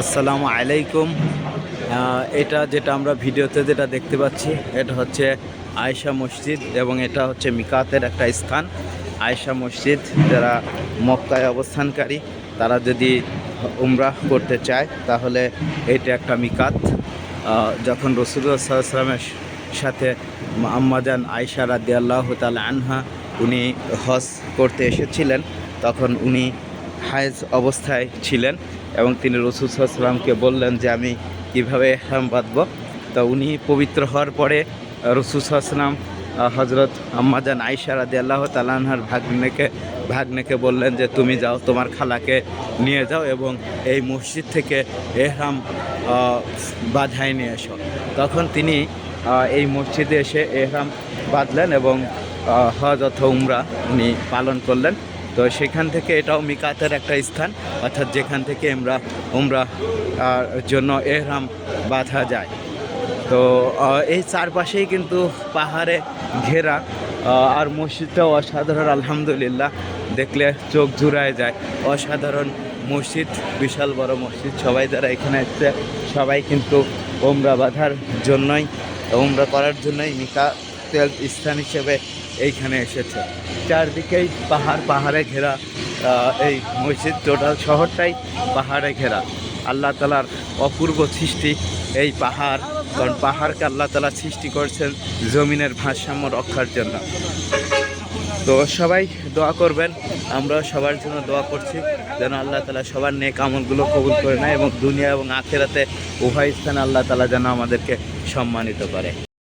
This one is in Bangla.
আসসালামু আলাইকুম। এটা যেটা আমরা ভিডিওতে যেটা দেখতে পাচ্ছি, এটা হচ্ছে আয়েশা মসজিদ এবং এটা হচ্ছে মিকাতের একটা স্থান। আয়েশা মসজিদ, যারা মক্কায় অবস্থানকারী, তারা যদি উমরাহ করতে চায়, তাহলে এটা একটা মিকাত। যখন রসুল্লাহ সাল্লামের সাথে আম্মাজান আয়েশা রাদি আল্লাহ তাল আনহা, উনি হজ করতে এসেছিলেন, তখন উনি হায়েজ অবস্থায় ছিলেন। এবং তিনি রসুল সাল্লামকে বললেন যে আমি কীভাবে এহরাম বাঁধব। তো উনি পবিত্র হওয়ার পরে রসুল সাল্লাম হজরত আম্মাজান আইসা রাদি আল্লাহ তালানহার ভাগ্নেকে ভাগ্নেকে বললেন যে তুমি যাও, তোমার খালাকে নিয়ে যাও এবং এই মসজিদ থেকে এহরাম বাঁধায় নিয়ে এসো। তখন তিনি এই মসজিদে এসে এহরাম বাঁধলেন এবং হজ অথবা উমরা উনি পালন করলেন। তো সেখান থেকে এটাও মিকাতের একটা স্থান, অর্থাৎ যেখান থেকে আমরা উমরা জন্য এহরাম বাঁধা যায়। তো এই চারপাশেই কিন্তু পাহাড়ে ঘেরা আর মসজিদটাও অসাধারণ, আলহামদুলিল্লাহ। দেখলে চোখ জুড়ায় যায়। অসাধারণ মসজিদ, বিশাল বড় মসজিদ। সবাই যারা এখানে এসছে সবাই কিন্তু ওমরা বাঁধার জন্যই ওমরা করার জন্যই মিকা তেল স্থান হিসেবে এইখানে এসেছে। চারদিকেই পাহাড়, পাহাড়ে ঘেরা এই মসজিদ টোটাল শহরটাই পাহাড়ে ঘেরা। আল্লাহ তালার অপূর্ব সৃষ্টি এই পাহাড়, কারণ পাহাড়কে আল্লাহ তালা সৃষ্টি করছেন জমিনের ভারসাম্য রক্ষার জন্য। তো সবাই দোয়া করবেন আমরা সবার জন্য দোয়া করছি, যেন আল্লাহ তালা সবার নেক আমলগুলো কবুল করে নেয় এবং দুনিয়া এবং আখেরাতে উভয় স্থানে আল্লাহ তালা যেন আমাদেরকে সম্মানিত করে।